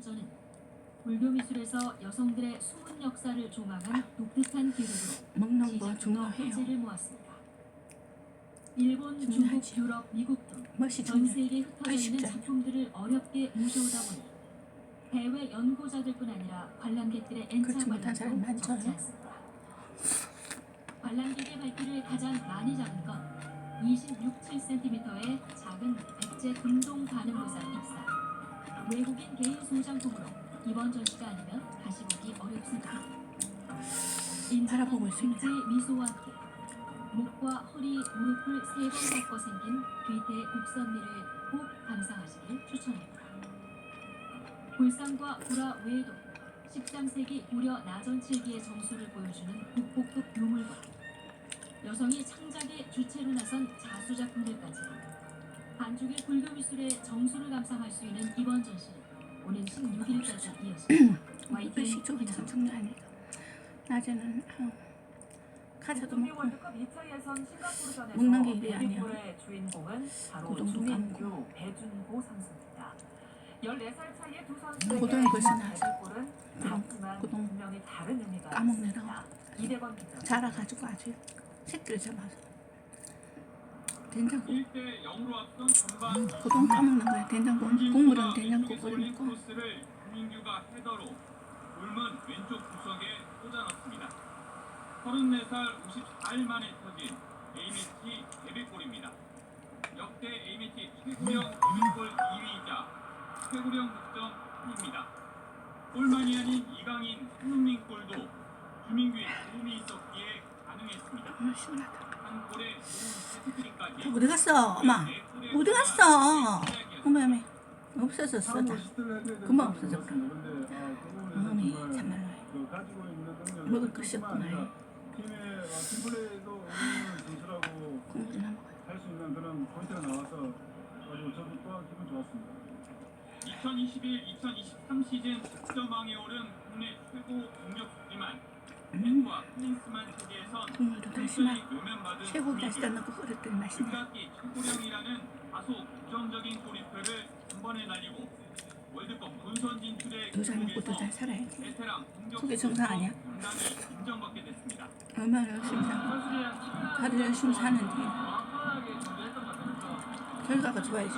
기술전은 불교 미술에서 여성들의 숨은 역사를 조망한 독특한 기록으로 먹는 중요해요. 화제를 모았습니다. 일본, 중국, 중요하지. 유럽, 미국 등 멋이 전 중요해. 세계에 흩어져 있는 않아. 작품들을 어렵게 모셔오다 보니 해외 연구자들뿐 아니라 관람객들의 엔차 그렇지 못한 사람 관람도 많죠. 적지 않습니다. 관람객의 발길을 가장 많이 잡은 건 26, 7cm의 작은 백제 금동 가늠보살 입사. 외국인 개인 소장품으로 이번 전시가 아니면 다시 보기 어렵습니다. 바라보고 있습니다. 미소와 함께 목과 허리, 무릎을 세 번 꺾어 생긴 뒤태 곡선미를 꼭 감상하시길 추천합니다. 불상과 구라 외에도 13세기 고려 나전 칠기의 정수를 보여주는 국보급 유물과 여성이 창작의 주체로 나선 자수 작품들까지 반죽의 불교 미술의 정수를 감상할 수 있는 이번 전시는 오는 16일까지 이어집니다. YTN 글씨 쪽이 참 중요하니까. 낮에는 어, 동계 먹고 월드컵 2차 예선 싱가포르전에서 먹는 게 일이 아니야. 데뷔골의 주인공은 바로 고동도 주민규 까먹고. 배준고 선수입니다. 14살 차이의 두 선수의 고동이 벌써 나왔어. 데뷔골은 고동, 같지만 고동. 분명히 다른 의미가 까먹느라고. 있습니다. 200원 기자. 자라가지고 아주 새끼를 잡아서 된장국 1대 0으로 앞선 전반 고동 까먹는 거야. 된장국 국물은 된장국 끓여 먹고 김민규가 헤더로 골문 왼쪽 구석에 꽂아넣습니다. 34살 54일 만에 터진 A매치 데뷔골입니다. 역대 A매치 최고령 데뷔골 2위이자 최고령 득점 1위입니다. 골만이 아닌 이강인, 손흥민 골도 주민규의 도움이 있었기에 가능했습니다. 아, 시원하다. 어디 갔어? 엄마 어디 갔어? 어머 어머 없어졌어 다. 금방 없어졌어. 어머니 참말로 먹을 것이 없구나. 팀의 팀플레이도 응원을 진출하고 국물이나 먹어요. 할수 있는 그런 포인트가 나와서 아주 저도 또한 기분 좋았습니다. 2021-2023 시즌 득점왕에 오른 국내 최고 공격수지만 국물도 펜션이 묘면받은 쇠고기 다시다 넣고 끓였더니 맛있네. 육각기 최고령이라는 다소 부정적인 꼬리표를 한 번에 날리고 월드컵 본선 먹고 더잘 살아야지. 그게 정상 아니야? 얼마나 열심히 사 다들 열심히 사는데 결과가 좋아야지.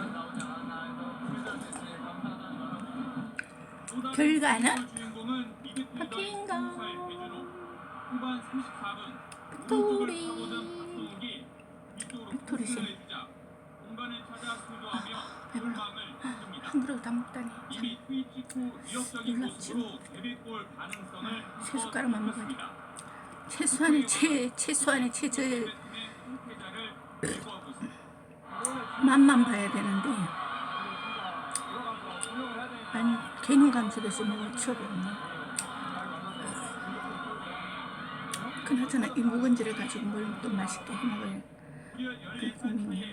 결과는 주인공 은 미드필더 바뀐가? 20살 배준호 후반 34분 빅토리. 박성욱이 위쪽으로 빅토리 씨. 패스를 주자 공간을 찾아 수도하며 골망을 줍니다. 한 그릇 다 먹다니 참 이미 트위치 후 위협적인 놀랍죠. 모습으로 데뷔골 가능성을 세 숟가락만 먹어야 돼. 최소한의 최 최소한의 최저의 제거하고 있습니다. 맛만 봐야 되는데 아니 개눈 감수듯이 먹을 추억이 없네. 그나저나 이 묵은지를 가지고 뭘 또 맛있게 해먹을 그 고민이야.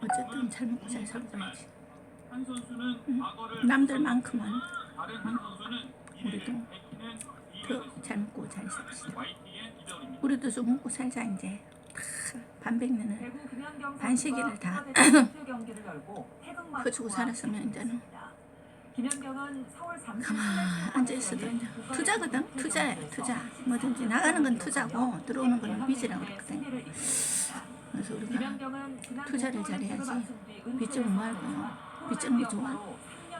어쨌든 잘 먹고 잘 살아야지. 과거를 남들만큼은 선수는 우리도 더 잘 먹고 잘 삽시다. 우리도 좀 먹고 살자 이제. 크, 반백년을 반세기를 다 퍼주고 살았으면 이제는 가만 앉아 있어도 이제 투자거든. 투자야 투자. 뭐든지 나가는 건 투자고 들어오는 건 빚이라고 그랬거든. 그래서 우리가 투자를 잘해야지. 빚좀 말고요. 빚주는 게 좋아.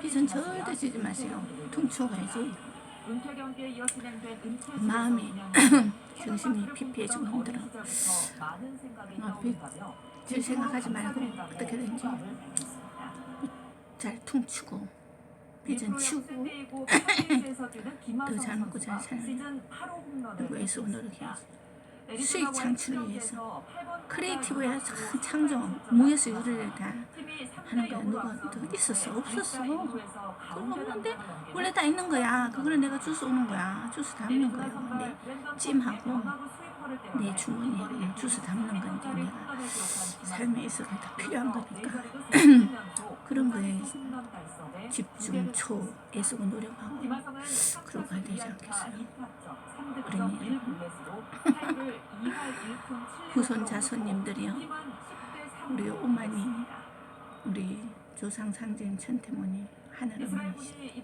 빚은 절대 지지 마세요. 퉁쳐 가야지. 은퇴 경기에 이어 진행된 은퇴 마음이 정신이 피폐해지고 힘들어. 어, 빚 생각하지 말고 어떻게든지. 잘 퉁치고 빚은 치우고 더잘 먹고 잘 사는 애쓰고 노력해야지. 수익 창출을 위해서 크리에이티브야 참 창조 무에서 유래를 다 하는 거야. 누가 어디 있었어? 없었어. 그런 거 없는데 원래 다 있는 거야. 그거는 내가 주스 오는 거야. 주스 담는 거예요. 근데 찜하고 내 주머니에 주스 담는 건데 내가 삶에 있어서 다 필요한 거니까 그런 거에 집중, 초, 애쓰고 노력하고 그러고 가야 되지 않겠어요? 어린이 후손 자손님들이요. 우리 오마니 우리 조상 상징 천태모니 하늘 어머니시